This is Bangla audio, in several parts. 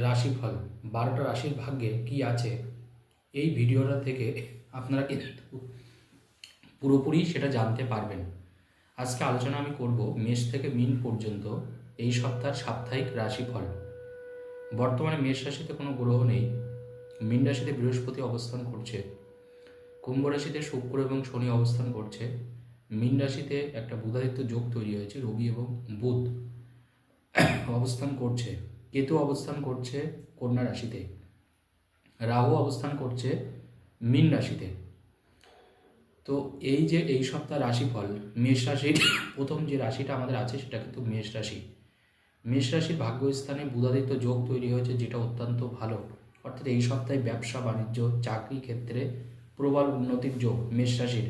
রাশিফল, বারোটা রাশির ভাগ্যে কি আছে? এই ভিডিওটা থেকে আপনারা কিন্তু পুরোপুরি সেটা জানতে পারবেন। আজকে আলোচনা আমি করব মেষ থেকে মিন পর্যন্ত এই সপ্তাহের সাপ্তাহিক রাশিফল। বর্তমানে মেষ রাশিতে কোনো গ্রহ নেই, মিন রাশিতে বৃহস্পতি অবস্থান করছে, কুম্ভ রাশিতে শুক্র এবং শনি অবস্থান করছে, মিন রাশিতে একটা বুধাদিত্য যোগ তৈরি হয়েছে, রবি এবং বুধ অবস্থান করছে। কেতু অবস্থান করছে কন্যা রাশিতে। রাহু অবস্থান করছে মীন রাশিতে। তো এই যে এই সপ্তাহ রাশিফল, মেষ রাশির প্রথম যে রাশিটা আমাদের আছে সেটা কিন্তু মেষ রাশি। মেষ রাশির ভাগ্যস্থানে বুধাদিত্য যোগ তৈরি হয়েছে যেটা অত্যন্ত ভালো। অর্থাৎ এই সপ্তাহে ব্যবসা, বাণিজ্য, চাকরি ক্ষেত্রে প্রবল উন্নতির যোগ মেষ রাশির।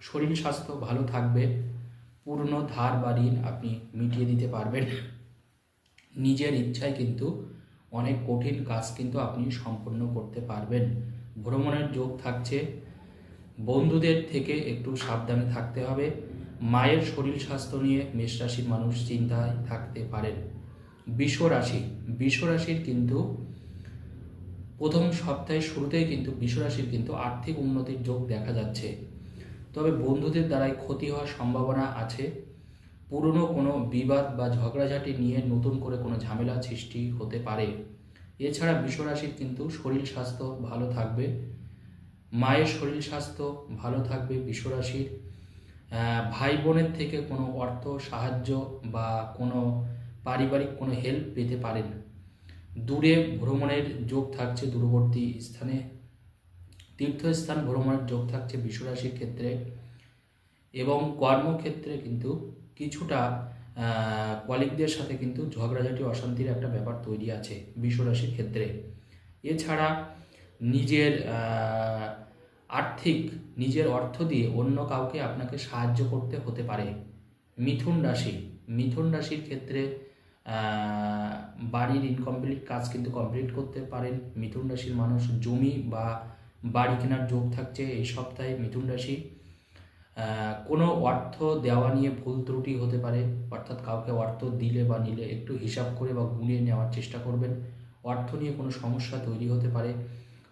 শরীর স্বাস্থ্য ভালো থাকবে, পূর্ণ ধার বা ঋণ আপনি মিটিয়ে দিতে পারবেন। নিজের ইচ্ছায় কিন্তু অনেক কঠিন কাজ কিন্তু আপনি সম্পন্ন করতে পারবেন। ভ্রমণের যোগ থাকছে। বন্ধুদের থেকে একটু সাবধানে থাকতে হবে। মায়ের শরীর স্বাস্থ্য নিয়ে মেষ রাশির মানুষ চিন্তায় থাকতে পারেন। বিষ রাশি, বিষ রাশির কিন্তু প্রথম সপ্তাহের শুরুতেই কিন্তু বিষ রাশির কিন্তু আর্থিক উন্নতির যোগ দেখা যাচ্ছে। তবে বন্ধুদের দ্বারাই ক্ষতি হওয়ার সম্ভাবনা আছে। পুরনো কোনো বিবাদ বা ঝগড়াঝাটি নিয়ে নতুন করে কোনো ঝামেলা সৃষ্টি হতে পারে। এছাড়া বিশ্বরাশির কিন্তু শরীর স্বাস্থ্য ভালো থাকবে। মায়ের শরীর স্বাস্থ্য ভালো থাকবে বিশ্বরাশির। ভাই বোনের থেকে কোনো অর্থ, সাহায্য বা কোনো পারিবারিক কোনো হেল্প পেতে পারেন। দূরে ভ্রমণের যোগ থাকছে দূরবর্তী স্থানে। তীর্থস্থান ভ্রমণের যোগ থাকছে বিশ্বরাশির ক্ষেত্রে। এবং কর্মক্ষেত্রে কিন্তু কিছুটা কলিগদের সাথে কিন্তু ঝগড়াঝাটি, অশান্তির একটা ব্যাপার তৈরি আছে বিশ্বরাশির ক্ষেত্রে। এছাড়া নিজের আর্থিক, নিজের অর্থ দিয়ে অন্য কাউকে আপনাকে সাহায্য করতে হতে পারে। মিথুন রাশি, মিথুন রাশির ক্ষেত্রে বাড়ির ইনকমপ্লিট কাজ কিন্তু কমপ্লিট করতে পারেন। মিথুন রাশির মানুষ জমি বা বাড়ি কেনার যোগ থাকছে এই সপ্তাহে মিথুন রাশি। কোনো অর্থ দেওয়া নিয়ে ভুল ত্রুটি হতে পারে, অর্থাৎ কাউকে অর্থ দিলে বা নিলে একটু হিসাব করে বা গুনিয়ে নেওয়ার চেষ্টা করবেন। অর্থ নিয়ে কোনো সমস্যা তৈরি হতে পারে,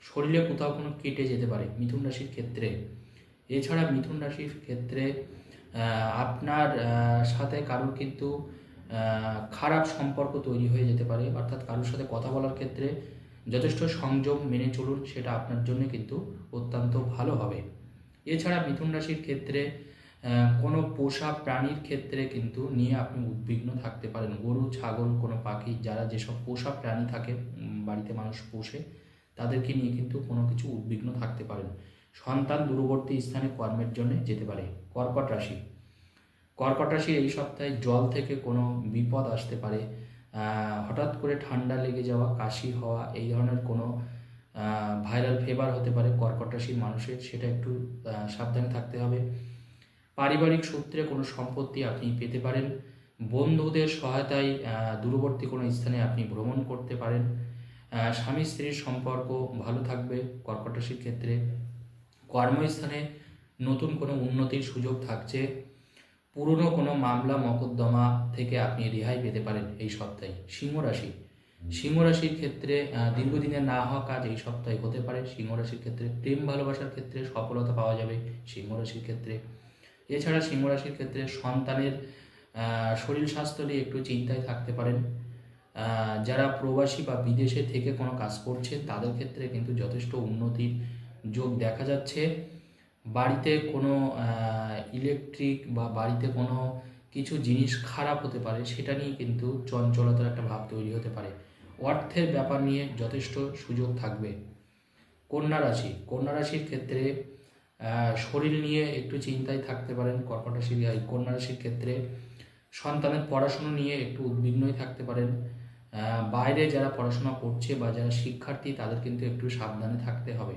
শরীরে কোথাও কোনো কেটে যেতে পারে মিথুন রাশির ক্ষেত্রে। এছাড়া মিথুন রাশির ক্ষেত্রে আপনার সাথে কারোর কিন্তু খারাপ সম্পর্ক তৈরি হয়ে যেতে পারে, অর্থাৎ কারোর সাথে কথা বলার ক্ষেত্রে যথেষ্ট সংযম মেনে চলুন, সেটা আপনার জন্য কিন্তু অত্যন্ত ভালো হবে। এছাড়া মিথুন রাশির ক্ষেত্রে কোনো পোষা প্রাণীর ক্ষেত্রে কিন্তু নিয়ে আপনি উদ্বিগ্ন থাকতে পারেন। গরু, ছাগল, কোনো পাখি, যারা যেসব পোষা প্রাণী থাকে বাড়িতে মানুষ পোষে, তাদেরকে নিয়ে কিন্তু কোনো কিছু উদ্বিগ্ন থাকতে পারেন। সন্তান দূরবর্তী স্থানে কর্মের জন্য যেতে পারে, কর্কট রাশি। কর্কট রাশি এই সপ্তাহে জল থেকে কোনো বিপদ আসতে পারে হঠাৎ করে ঠান্ডা লেগে যাওয়া, কাশি হওয়া, এই ধরনের কোনো ভাইরাল ফেভার হতে পারে কর্কট রাশির মানুষের, সেটা একটু সাবধানে থাকতে হবে। পারিবারিক সূত্রে কোনো সম্পত্তি আপনি পেতে পারেন। বন্ধুদের সহায়তায় দূরবর্তী কোনো স্থানে আপনি ভ্রমণ করতে পারেন। স্বামী স্ত্রীর সম্পর্ক ভালো থাকবে কর্কট রাশির ক্ষেত্রে। কর্মস্থানে নতুন কোনো উন্নতির সুযোগ থাকছে। পুরনো কোনো মামলা, মকদ্দমা থেকে আপনি রেহাই পেতে পারেন এই সপ্তাহে। সিংহ রাশি। সিংহ রাশির ক্ষেত্রে দীর্ঘদিনের না হওয়া কাজ এই সপ্তাহে হতে পারে। সিংহ রাশির ক্ষেত্রে প্রেম ভালোবাসার ক্ষেত্রে সফলতা পাওয়া যাবে সিংহ রাশির ক্ষেত্রে। এছাড়া সিংহ রাশির ক্ষেত্রে সন্তানের শরীর স্বাস্থ্য নিয়ে একটু চিন্তায় থাকতে পারেন। যারা প্রবাসী বা বিদেশে থেকে কোনো কাজ করছে, তাদের ক্ষেত্রে কিন্তু যথেষ্ট উন্নতির যোগ দেখা যাচ্ছে। বাড়িতে কোনো ইলেকট্রিক বা বাড়িতে কোনো কিছু জিনিস খারাপ হতে পারে, সেটা নিয়ে কিন্তু চঞ্চলতার একটা ভাব তৈরি হতে পারে। অর্থের ব্যাপার নিয়ে যথেষ্ট সুযোগ থাকবে। কন্যা রাশি, কন্যা রাশির ক্ষেত্রে শরীর নিয়ে একটু চিন্তায় থাকতে পারেন কর্কট রাশি কন্যা রাশির ক্ষেত্রে সন্তানের পড়াশুনো নিয়ে একটু উদ্বিগ্নই থাকতে পারেন। বাইরে যারা পড়াশোনা করছে বা যারা শিক্ষার্থী, তাদের কিন্তু একটু সাবধানে থাকতে হবে।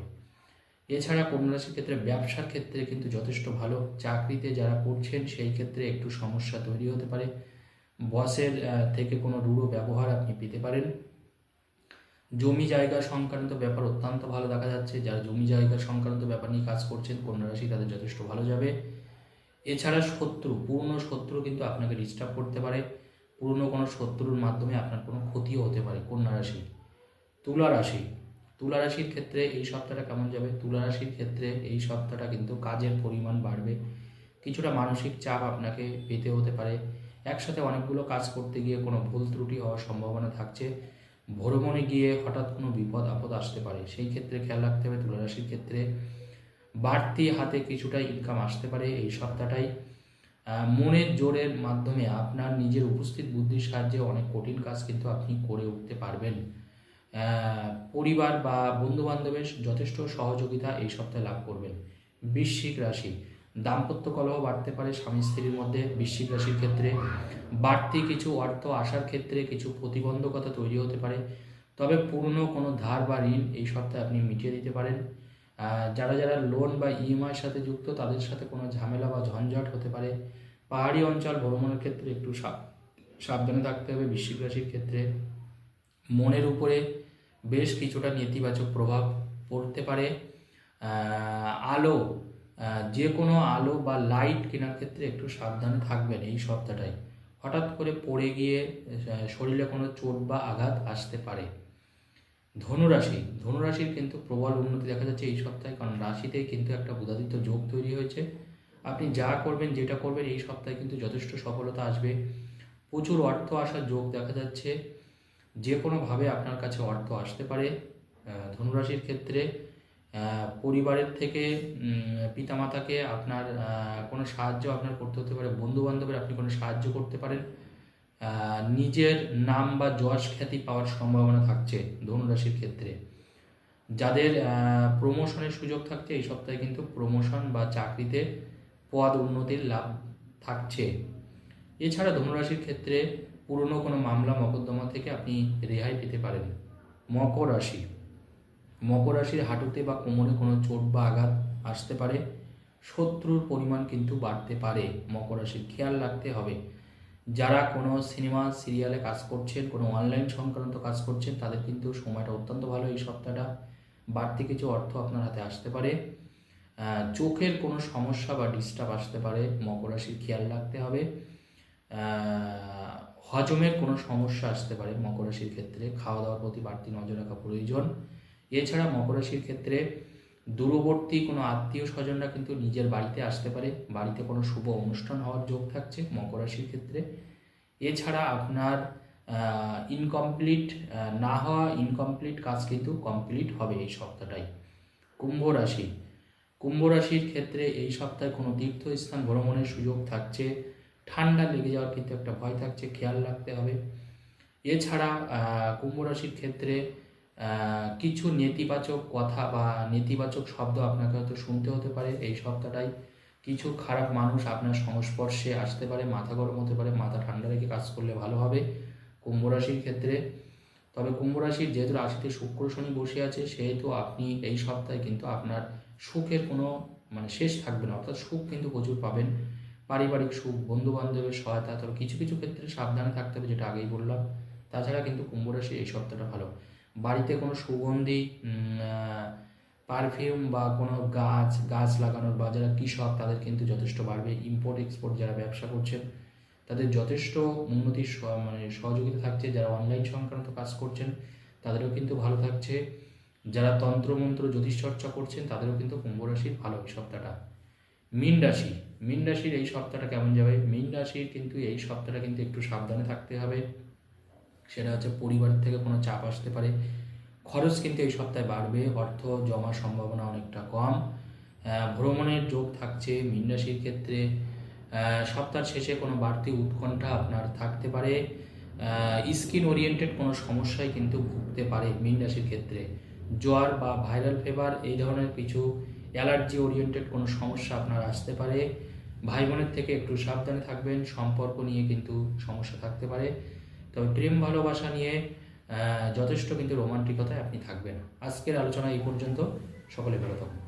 এছাড়া কন্যা রাশির ক্ষেত্রে ব্যবসার ক্ষেত্রে কিন্তু যথেষ্ট ভালো। চাকরিতে যারা করছেন, সেই ক্ষেত্রে একটু সমস্যা তৈরি হতে পারে। বসের থেকে কোনো রূঢ় ব্যবহার আপনি পেতে পারেন। জমি জায়গা সংক্রান্ত ব্যাপার অত্যন্ত ভালো দেখা যাচ্ছে। যারা জমি জায়গা সংক্রান্ত ব্যাপার নিয়ে কাজ করছেন, কন্যা রাশি তাদের যথেষ্ট ভালো যাবে। এছাড়া শত্রু পূর্ণ শত্রু কিন্তু আপনাকে ডিস্টার্ব করতে পারে। পুরনো কোনো শত্রুর মাধ্যমে আপনার কোনো ক্ষতিও হতে পারে, কন্যা রাশি। তুলা রাশি, তুলা রাশির ক্ষেত্রে এই সপ্তাহটা কেমন যাবে? তুলা রাশির ক্ষেত্রে এই সপ্তাহটা কিন্তু কাজের পরিমাণ বাড়বে। কিছুটা মানসিক চাপ আপনাকে পেতে হতে পারে। একসাথে অনেকগুলো কাজ করতে গিয়ে কোনো ভুল ত্রুটি হওয়ার সম্ভাবনা থাকছে। ভ্রমণে গিয়ে হঠাৎ কোনো বিপদ, আপদ আসতে পারে। সেই ক্ষেত্রে খেয়াল রাখতে হবে তুলা রাশির ক্ষেত্রে বাড়তি হাতে কিছুটা ইনকাম আসতে পারে। এই সপ্তাহটাই মনের জোরের মাধ্যমে আপনার নিজের উপস্থিত বুদ্ধির সাহায্যে অনেক কঠিন কাজ কিন্তু আপনি করে উঠতে পারবেন। পরিবার বা বন্ধু বান্ধবের যথেষ্ট সহযোগিতা এই সপ্তাহে লাভ করবেন। বৃশ্চিক রাশি দাম্পত্য কলহ বাড়তে পারে স্বামী স্ত্রীর মধ্যে, বৃশ্চিক রাশির ক্ষেত্রে। বাড়তি কিছু অর্থ আসার ক্ষেত্রে কিছু প্রতিবন্ধকতা তৈরি হতে পারে। তবে পুরনো কোনো ধার বা ঋণ এই সপ্তাহে আপনি মিটিয়ে দিতে পারেন। যারা যারা লোন বা ইএমআইয়ের সাথে যুক্ত, তাদের সাথে কোনো ঝামেলা বা ঝঞ্ঝট হতে পারে। পাহাড়ি অঞ্চল ভ্রমণের ক্ষেত্রে একটু সাবধানে থাকতে হবে বৃশ্চিক রাশির ক্ষেত্রে। মনের উপরে বেশ কিছুটা নেতিবাচক প্রভাব পড়তে পারে। আলো যে কোনো আলো বা লাইট কেনার ক্ষেত্রে একটু সাবধানে থাকবেন এই সপ্তাহটায়। হঠাৎ করে পড়ে গিয়ে শরীরে কোনো চোট বা আঘাত আসতে পারে। ধনুরাশি, ধনুরাশির কিন্তু প্রবল উন্নতি দেখা যাচ্ছে এই সপ্তাহে কারণ রাশিতে কিন্তু একটা বুধাদিত্য যোগ তৈরি হয়েছে। আপনি যা করবেন, যেটা করবেন, এই সপ্তাহে কিন্তু যথেষ্ট সফলতা আসবে। প্রচুর অর্থ আসার যোগ দেখা যাচ্ছে। যে কোনোভাবে আপনার কাছে অর্থ আসতে পারে। ধনুরাশির ক্ষেত্রে পরিবারের থেকে পিতামাতাকে আপনার কোনো সাহায্য আপনার করতে হতে পারে বন্ধু বান্ধবের আপনি কোনো সাহায্য করতে পারেন? নিজের নাম বা যশ খ্যাতি পাওয়ার সম্ভাবনা থাকছে ধনুরাশির ক্ষেত্রে। যাদের প্রমোশনের সুযোগ থাকছে, এই সপ্তাহে কিন্তু প্রমোশন বা চাকরিতে পদ উন্নতির লাভ থাকছে। এছাড়া ধনুরাশির ক্ষেত্রে পুরনো কোনো মামলা, মকদ্দমা থেকে আপনি রেহাই পেতে পারেন। মকর রাশি। মকর রাশির হাঁটুতে বা কোমরে কোনো চোট বা আঘাত আসতে পারে। শত্রুর পরিমাণ কিন্তু বাড়তে পারে। মকর রাশির খেয়াল রাখতে হবে। যারা কোনো সিনেমা, সিরিয়ালে কাজ করছেন, কোনো অনলাইন সংক্রান্ত কাজ করছেন, তাদের কিন্তু সময়টা অত্যন্ত ভালো। এই সপ্তাহটা বাড়তি কিছু অর্থ আপনার হাতে আসতে পারে। চোখের কোনো সমস্যা বা ডিস্টার্ব আসতে পারে। মকর রাশির খেয়াল রাখতে হবে। হজমের কোনো সমস্যা আসতে পারে মকর রাশির ক্ষেত্রে। খাওয়া দাওয়ার প্রতি বাড়তি নজর রাখা প্রয়োজন। এছাড়া মকর রাশির ক্ষেত্রে দূরবর্তী কোনো আত্মীয় স্বজনরা কিন্তু নিজের বাড়িতে আসতে পারে। বাড়িতে কোনো শুভ অনুষ্ঠান হওয়ার যোগ থাকছে মকর রাশির ক্ষেত্রে। এছাড়া আপনার ইনকমপ্লিট না হওয়া ইনকমপ্লিট কাজ কিন্তু কমপ্লিট হবে এই সপ্তাহটাই কুম্ভ রাশি। কুম্ভ রাশির ক্ষেত্রে এই সপ্তাহে কোনো তীর্থস্থান ভ্রমণের সুযোগ থাকছে। ঠান্ডা লেগে যাওয়ার কিন্তু একটা ভয় থাকছে, খেয়াল রাখতে হবে। এছাড়া কুম্ভ রাশির ক্ষেত্রে কিছু নেতিবাচক কথা বা নেতিবাচক শব্দ আপনাকে হয়তো শুনতে হতে পারে। এই সপ্তাহটাই কিছু খারাপ মানুষ আপনার সংস্পর্শে আসতে পারে, মাথা গরম হতে পারে, মাথা ঠান্ডা রেখে কাজ করলে ভালো হবে। কুম্ভ রাশির ক্ষেত্রে, তবে কুম্ভ রাশির যেহেতু রাশিতে শুক্র শনি বসে আছে, সেহেতু আপনি এই সপ্তাহে কিন্তু আপনার সুখের কোনো মানে শেষ থাকবে না। অর্থাৎ সুখ কিন্তু প্রচুর পাবেন। পারিবারিক সুখ বন্ধু বান্ধবের সহায়তা, তবে কিছু কিছু ক্ষেত্রে সাবধানে থাকতে হবে, যেটা আগেই বললাম। তাছাড়া কিন্তু কুম্ভ রাশি এই সপ্তাহটা ভালো। বাড়িতে কোনো সুগন্ধি পারফিউম বা কোনো গাছ গাছ লাগানোর বা যারা কৃষক তাদের কিন্তু যথেষ্ট বাড়বে। ইম্পোর্ট এক্সপোর্ট যারা ব্যবসা করছেন, তাদের যথেষ্ট উন্নতির মানে সহযোগিতা থাকছে। যারা অনলাইন সংক্রান্ত কাজ করছেন, তাদেরও কিন্তু ভালো থাকছে। যারা তন্ত্রমন্ত্র জ্যোতিষ চর্চা করছেন, তাদেরও কিন্তু কুম্ভ রাশির ভালো এই সপ্তাহটা। মীন রাশি, মীন রাশির এই সপ্তাহটা কেমন যাবে? মীন রাশির কিন্তু এই সপ্তাহটা কিন্তু একটু সাবধানে থাকতে হবে। সেটা হচ্ছে পরিবার থেকে কোনো চাপ আসতে পারে। খরচ কিন্তু এই সপ্তাহে বাড়বে, অর্থ জমার সম্ভাবনা অনেকটা কম। ভ্রমণের যোগ থাকছে, মীন রাশির ক্ষেত্রে সপ্তাহের শেষে কোনো বাড়তি উৎকণ্ঠা আপনার থাকতে পারে। স্কিন ওরিয়েন্টেড কোনো সমস্যায় কিন্তু ভুগতে পারে মীন রাশির ক্ষেত্রে। জ্বর বা ভাইরাল ফিভার এই ধরনের কিছু অ্যালার্জি ওরিয়েন্টেড কোনো সমস্যা আপনার আসতে পারে। ভাই বোনের থেকে একটু সাবধানে থাকবেন, সম্পর্ক নিয়ে কিন্তু সমস্যা থাকতে পারে। তবে প্রেম, ভালোবাসা নিয়ে যথেষ্ট কিন্তু রোমান্টিকতায় আপনি থাকবেন। আজকের আলোচনা এই পর্যন্ত। সকলে ভালো থাকুন।